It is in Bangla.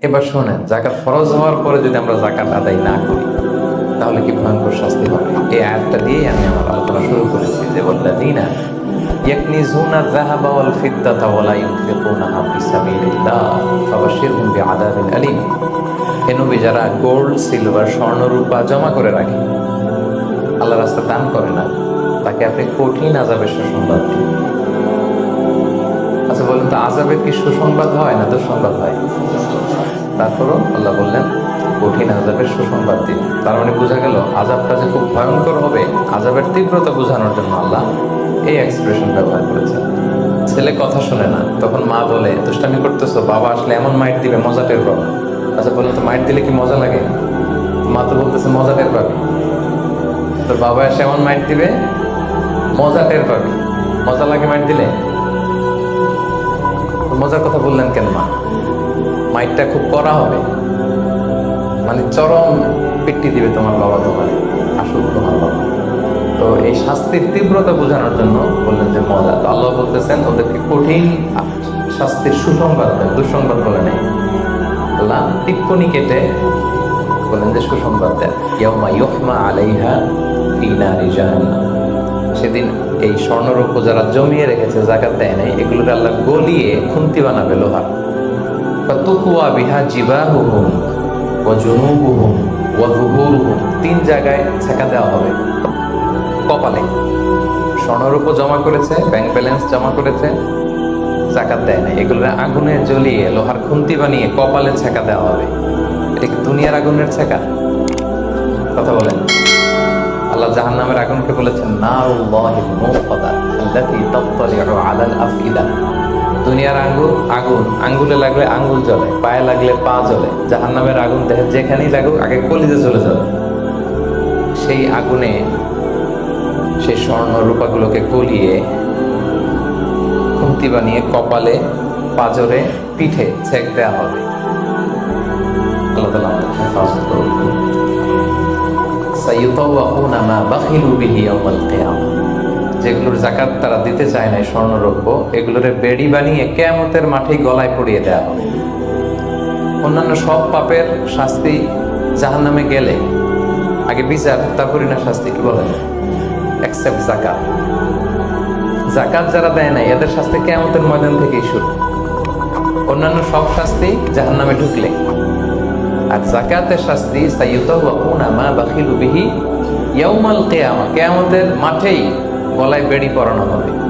এবার শোনেন জাকাত ফরজ হওয়ার পরে যদি আমরা জাকাত আদায় না করি তাহলে কি ভয়ঙ্কর শাস্তি হবে এই আয়াতটা দিয়েই আমি আমার আলোচনা শুরু করেছি যে বল্লাদিনা يكنزون الذهب والفضة ولا ينفقونها في سبيل الله فبشرهم بعذاب أليم হে নবী যারা গোল্ড সিলভার স্বর্ণ রূপা জমা করে রাখে আল্লাহ রাস্তা দান করে না তাকে আপনি কঠিন আজাবের সুসংবাদ দিন আচ্ছা বলুন তো আজাবের কি সুসংবাদ হয় না দুঃসংবাদ হয় তারপরও আল্লাহ বললেন, কঠিন আজাবের সুসংবাদ দিন। তার মানে বোঝা গেল আজাবটা যে খুব ভয়ঙ্কর হবে আজাবের তীব্রতা বোঝানোর জন্য আল্লাহ এই এক্সপ্রেশন ব্যবহার করেছেন। ছেলে কথা শুনে না, তখন মা বলে, দুষ্টামি করতেছো, বাবা আসলে এমন মাইট দিবে, মজা টের পাবে। আচ্ছা বলুন তো মাইট দিলে কি মজা লাগে? মা তো বলতেছে, মজা টের পাবে। তোর বাবা এসে এমন মাইট দিবে, মজা টের পাবে। মজা লাগে মাইট দিলে? মজার কথা বললেন কেন মা? মাইটটা খুব করা হবে। মানে চরম পিট্টি দিবে তোমার বাবা তোমার আসুক তোমার বাবা তো এই শাস্তির তীব্রতা বোঝানোর জন্য বললেন যে মজা তো আল্লাহ বলতেছেন, ওদেরকে কঠিন শাস্তির সুসংবাদ দেন, দুঃসংবাদ বলে নেই। আল্লাহ টিপ্পনি কেটে বলেন যে, সুসংবাদ দেন। ইয়াউমা ইউহমা আলাইহা ফি নারি জাহান্নাম। সেদিন এই স্বর্ণরৌপ্য যারা জমিয়ে রেখেছে, জাকাত দেয় নাই, এগুলোকে আল্লাহ গলিয়ে খুন্তি বানাবে লোহার। তুকুয়া বিহা জিবাহুহুম ওয়া জুনুবুহুম ওয়া যুহুরুহুম। তিন জায়গায় ছেঁকা দেওয়া হবে। কপালে। স্বর্ণরূপ জমা করেছে ব্যাংক ব্যালেন্স জমা করেছে, জাকাত দেয় না এগুলো আগুনে জ্বলিয়ে, লোহার খুন্তি বানিয়ে কপালে ছেঁকা দেওয়া হবে। এটা কি দুনিয়ার আগুনের ছেঁকা? কথা বলেন। আল্লাহ জাহান নামের আগুনকে বলেছেন তাত্তালিউ আলাল আফইদা দুনিয়ার আঙ্গুল আগুন। আঙ্গুলে লাগলে আঙ্গুল জ্বলে, পায়ে লাগলে পা জ্বলে। জাহান নামের আগুন দেখে যেখানেই লাগুক, আগে কলিজে চলে যাবে। সেই আগুনে সেই স্বর্ণ রূপাগুলোকে গলিয়ে, খুন্তি বানিয়ে কপালে, পাজরে, পিঠে ছেক দেওয়া হবে। আল্লাহ তালা আমাদের হেফাজত মা বাখিলু বিহি যেগুলোর জাকাত তারা দিতে চায় না স্বর্ণরৌপ্য, এগুলোর বেড়ি বানিয়ে কেয়ামতের মাঠেই গলায় পড়িয়ে দেওয়া হবে। অন্যান্য সব পাপের শাস্তি জাহান নামে গেলে, আগে বিচার তারপরে না শাস্তি, কি বলেন? অ্যাকসেপ্ট জাকাত জাকাত যারা দেয় না এদের শাস্তি কেয়ামতের ময়দান থেকেই শুরু। অন্যান্য সব শাস্তি জাহান নামে ঢুকলে। আর জাকাতের শাস্তি সাইয়ুতাওয়াকুনা মা বাখিলু বিহি ইয়াউমাল কিয়ামা, কিয়ামতের মাঠেই গলায় বেড়ি পরানো হবে।